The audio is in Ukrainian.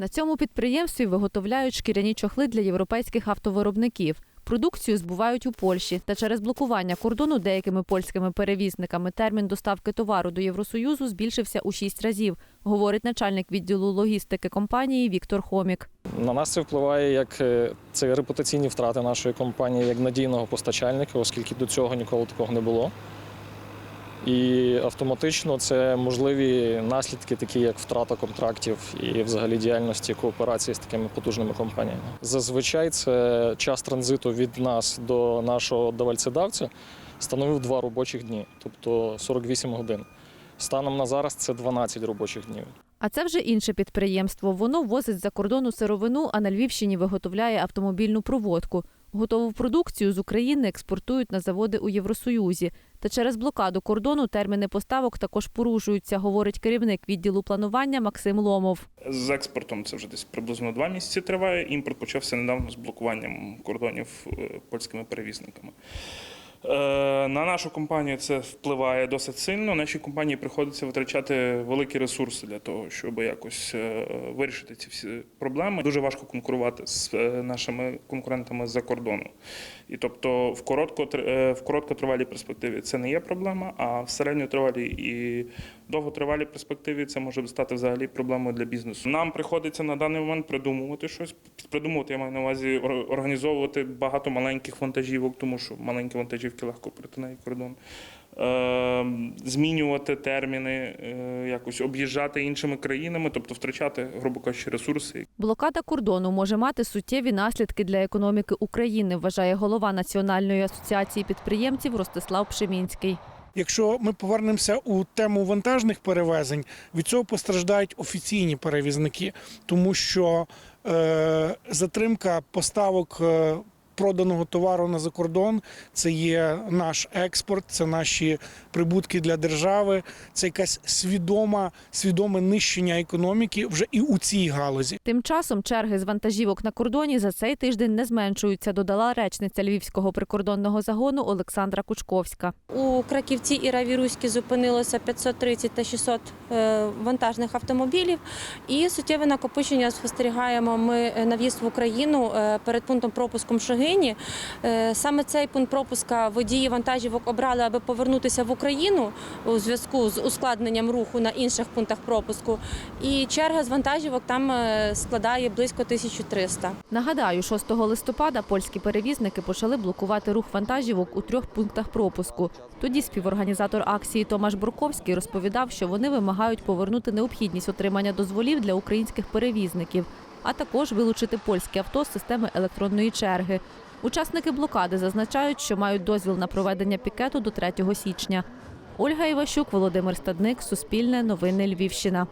На цьому підприємстві виготовляють шкіряні чохли для європейських автовиробників. Продукцію збувають у Польщі, та через блокування кордону деякими польськими перевізниками термін доставки товару до Євросоюзу збільшився у шість разів, говорить начальник відділу логістики компанії Віктор Хомік. На нас це впливає як е, це репутаційні втрати нашої компанії як надійного постачальника, оскільки до цього ніколи такого не було. І автоматично це можливі наслідки, такі як втрата контрактів і взагалі діяльності кооперації з такими потужними компаніями. Зазвичай це час транзиту від нас до нашого давальцедавця становив два робочих дні, тобто 48 годин. Станом на зараз це 12 робочих днів. А це вже інше підприємство. Воно возить за кордону сировину, а на Львівщині виготовляє автомобільну проводку. Готову продукцію з України експортують на заводи у Євросоюзі. Та через блокаду кордону терміни поставок також порушуються, говорить керівник відділу планування Максим Ломов. З експортом це вже десь приблизно два місяці триває. Імпорт почався недавно з блокуванням кордонів е, польськими перевізниками. Е, На нашу компанію це впливає досить сильно. Нашій компанії приходиться витрачати великі ресурси для того, щоб якось е, вирішити ці всі проблеми. Дуже важко конкурувати з е, нашими конкурентами з-за кордону. І тобто в коротко в короткотривалій перспективі це не є проблема, а в середньотривалій і довготривалій перспективі це може стати взагалі проблемою для бізнесу. Нам приходиться на даний момент придумувати щось. Придумувати я маю на увазі організовувати багато маленьких вантажівок, тому що маленькі вантажівки легко перетинають кордон. Е, змінювати терміни, е, якось об'їжджати іншими країнами, тобто втрачати, грубо кажучи, ресурси, Блокада кордону може мати суттєві наслідки для економіки України, вважає голова Національної асоціації підприємців Ростислав Пшемінський. Якщо ми повернемося у тему вантажних перевезень, від цього постраждають офіційні перевізники, тому що е, затримка поставок е, проданого товару на закордон це є наш експорт, це наші прибутки для держави, це якась свідома, свідоме нищення економіки вже і у цій галузі. Тим часом черги з вантажівок на кордоні за цей тиждень не зменшуються, додала речниця Львівського прикордонного загону Олександра Кучковська. У Краківці і Равіруській зупинилося 530 та 600 е, вантажних автомобілів. І суттєве накопичення спостерігаємо ми на в'їзд в Україну е, перед пунктом пропуску Шогині. Е, Саме цей пункт пропуска водії вантажівок обрали, аби повернутися в Україну у зв'язку з ускладненням руху на інших пунктах пропуску. І черга з вантажівок там е, складає близько 1300. Нагадаю, 6 листопада польські перевізники почали блокувати рух вантажівок у трьох пунктах пропуску. Тоді співорганізатор акції Томаш Бурковський розповідав, що вони вимагають повернути необхідність отримання дозволів для українських перевізників, а також вилучити польське авто з системи електронної черги. Учасники блокади зазначають, що мають дозвіл на проведення пікету до 3 січня. Ольга Іващук, Володимир Стадник, Суспільне, Новини Львівщина.